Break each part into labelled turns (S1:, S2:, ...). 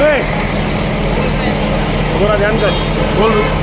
S1: Hey, what are you doing?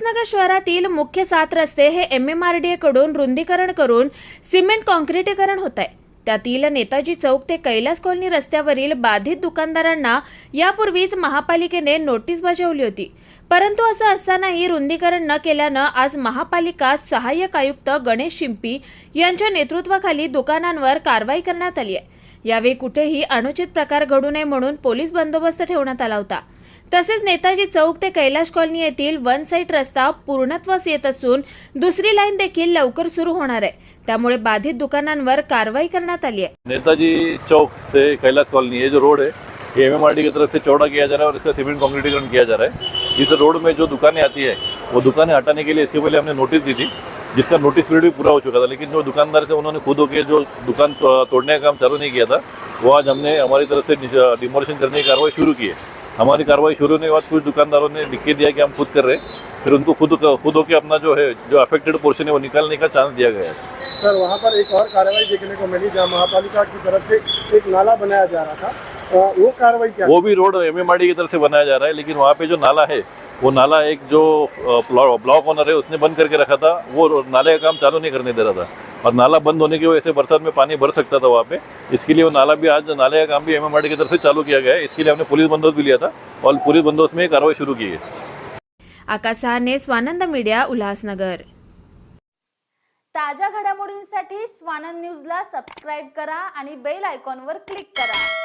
S2: Ulhasnagar शहरातील मुख्य सात रस्ते हे एम एम आर डी एकडून रुंदीकरण करून सिमेंट कॉन्क्रिटीकरण होत आहे त्यातील नेताजी चौक ते कैलास कॉलनी रस्त्यावरील बाधित दुकानदारांना यापूर्वीच महापालिकेने नोटीस बजावली होती. परंतु असं असतानाही रुंदीकरण न केल्यानं आज महापालिका सहाय्यक आयुक्त गणेश शिंपी यांच्या नेतृत्वाखाली दुकानांवर कारवाई करण्यात आली आहे यावेळी कुठेही अनुचित प्रकार घडू नये म्हणून पोलीस बंदोबस्त ठेवण्यात आला होता. तसेच नेताजी चौक ते कैलाश कॉलनी येथील वन साईड रस्ता पूर्णत्वास येत असून दुसरी लाईन देखील लवकर सुरू होणार आहे. त्यामुळे बाधित दुकानांवर कारवाई करण्यात आली आहे.
S3: नेताजी चौक से कैलाश कॉलोनी ये जो रोड है ये एम की तरफ से चौड़ा किया जा रहा है और इसका सीमेंट कॉन्क्रीटीकरण किया जा रहा है। इस रोड में जो दुकानें आती है वो दुकानें हटाने के लिए इसके पहले हमने नोटिस दी थी जिसका नोटिस पीरियड भी पूरा हो चुका था लेकिन जो दुकानदार थे उन्होंने खुद होकर जो दुकान तोड़ने का काम चालू नहीं किया था वो आज हमने हमारी तरफ से डिमोलिशन करने की कार्रवाई शुरू की है। हमारी कार्रवाई शुरू होने के बाद कुछ दुकानदारों ने लिख के दिया कि हम खुद कर रहे हैं। फिर उनको खुद खुद होकर अपना जो है जो अफेक्टेड पोर्शन है वो निकालने का चांस दिया गया है।
S1: सर वहाँ पर एक और कार्रवाई देखने को मिली जहाँ महापालिका की तरफ़ से एक नाला बनाया जा रहा था। वो कार्रवाई क्या
S3: वो भी रोड एमएमआरडी की तरफ़ से बनाया जा रहा है लेकिन वहाँ पे जो नाला है वो नाला एक जो ब्लॉक ओनर है उसने बंद करके रखा था। वो नाले का काम चालू नहीं करने दे रहा था। और नाला बंद होने की वजह से बरसात में पानी भर सकता था वहाँ पे। इसके लिए वो नाला भी आज नाले का काम भी एम की तरफ से चालू किया गया है। इसके लिए हमने पुलिस बंदोबस्त भी लिया था और पुलिस बंदोबस्त में कार्रवाई शुरू की है।
S2: आकाश सहाने स्वानंद मीडिया उल्हासनगर।
S4: ताज्या घडामोडींसाठी स्वानंद न्यूजला सबस्क्राईब करा आणि बेल आयकॉनवर क्लिक करा.